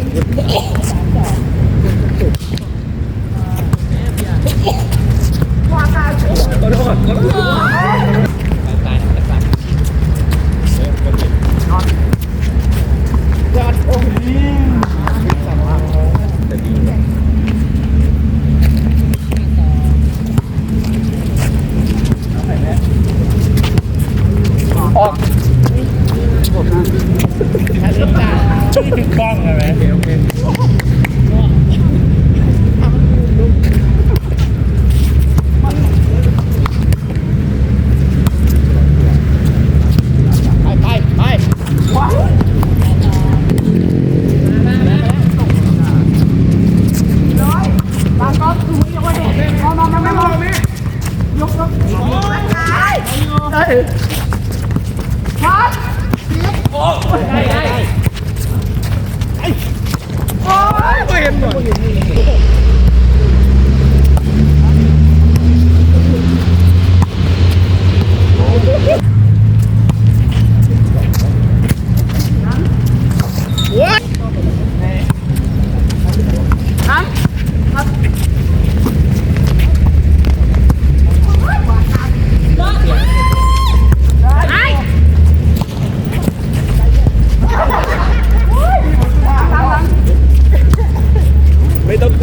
Oh. 哎。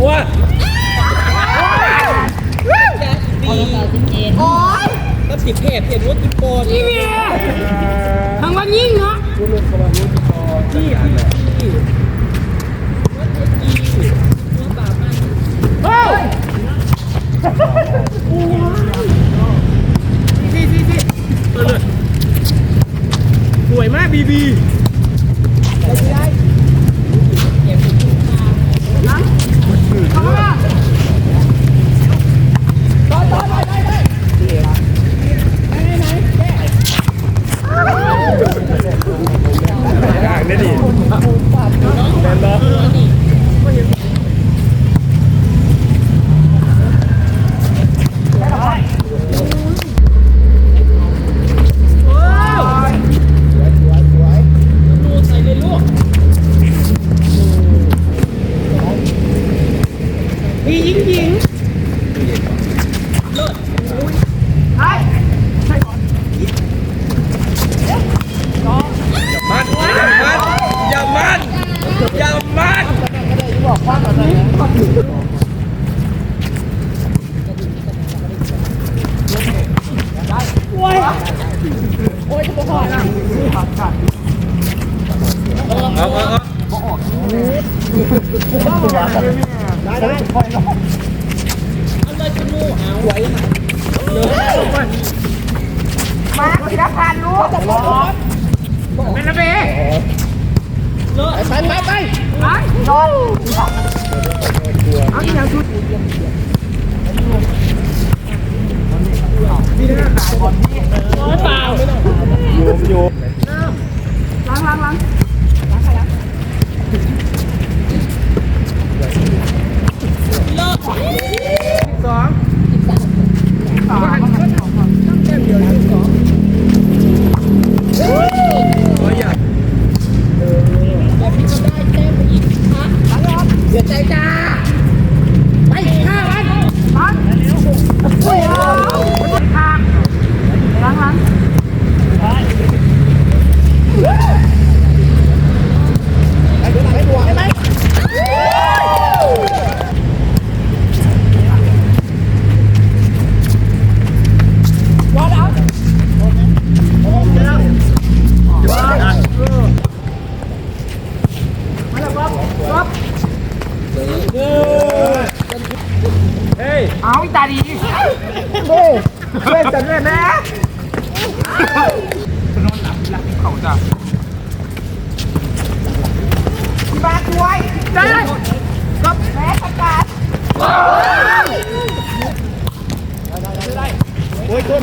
ไม่ต้องกลัวก็สิบเพจเพจว่ากินโปนทางวันยิ่งเนาะสวยมากบีบี ย่างได้ดิแมนบอ ดูใส่เลยลูกพี่ยิงยิง มันอย่ามันอย่ามันอย่ามัน เอาเอาเอาเอาเลยคุณลูกเอาไว้มาศิลพันธ์รู้เป็นระเบียไปไปไปไปนอนเอาอย่างชุด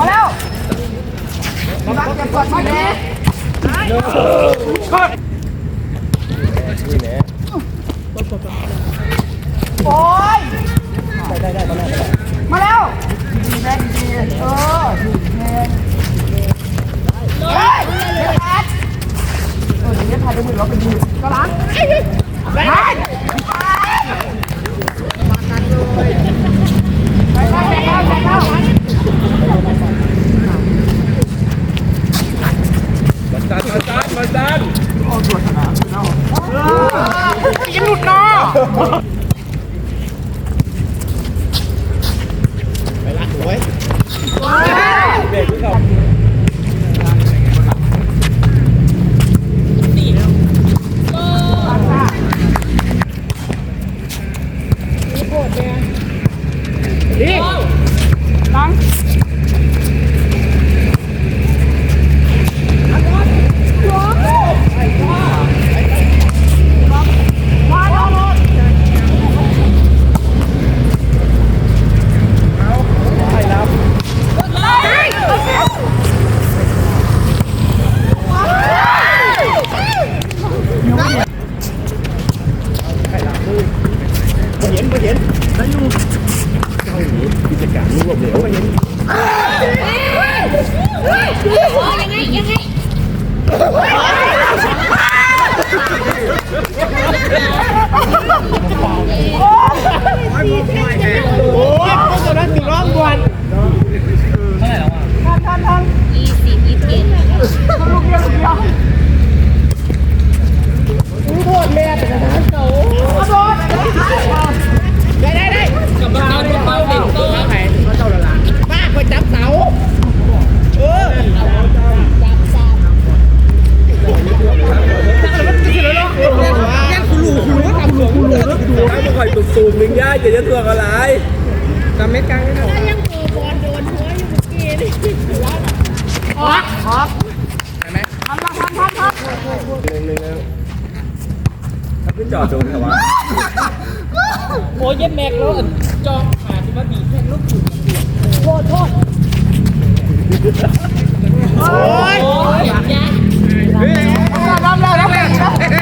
มาแล้วที่บ้านจะกดมาเด้โอ้ยมาแล้วดีแม่ดีเออดีแม่เฮ้ยเดี๋ยวแอดเออเดี๋ยวพาดูมือเราเป็นก็ล้างไปไปไปเข้าไปเข้า มาซันมา ดันมาซันยังหลุดเนาะ จะจะตัวอะไรจำเม็ดกลางได้หรอยังเปิดบอลโดนหัวอยู่เมื่อกี้นี่ออกออกใช่ไหมทำทำทำทำทำหนึ่งหนึ่งแล้วถ้าขึ้นจอดตรงไหนวะโอ้ยแม็กแล้วจองหาที่ว่าบีแค่ลูกอยู่โทษโทษโอ้ยยังยังทำแล้วแล้วแล้ว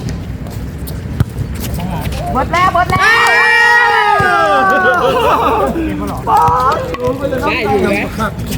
เบิดแล้วเบิดแล้วได้อยู่แล้ว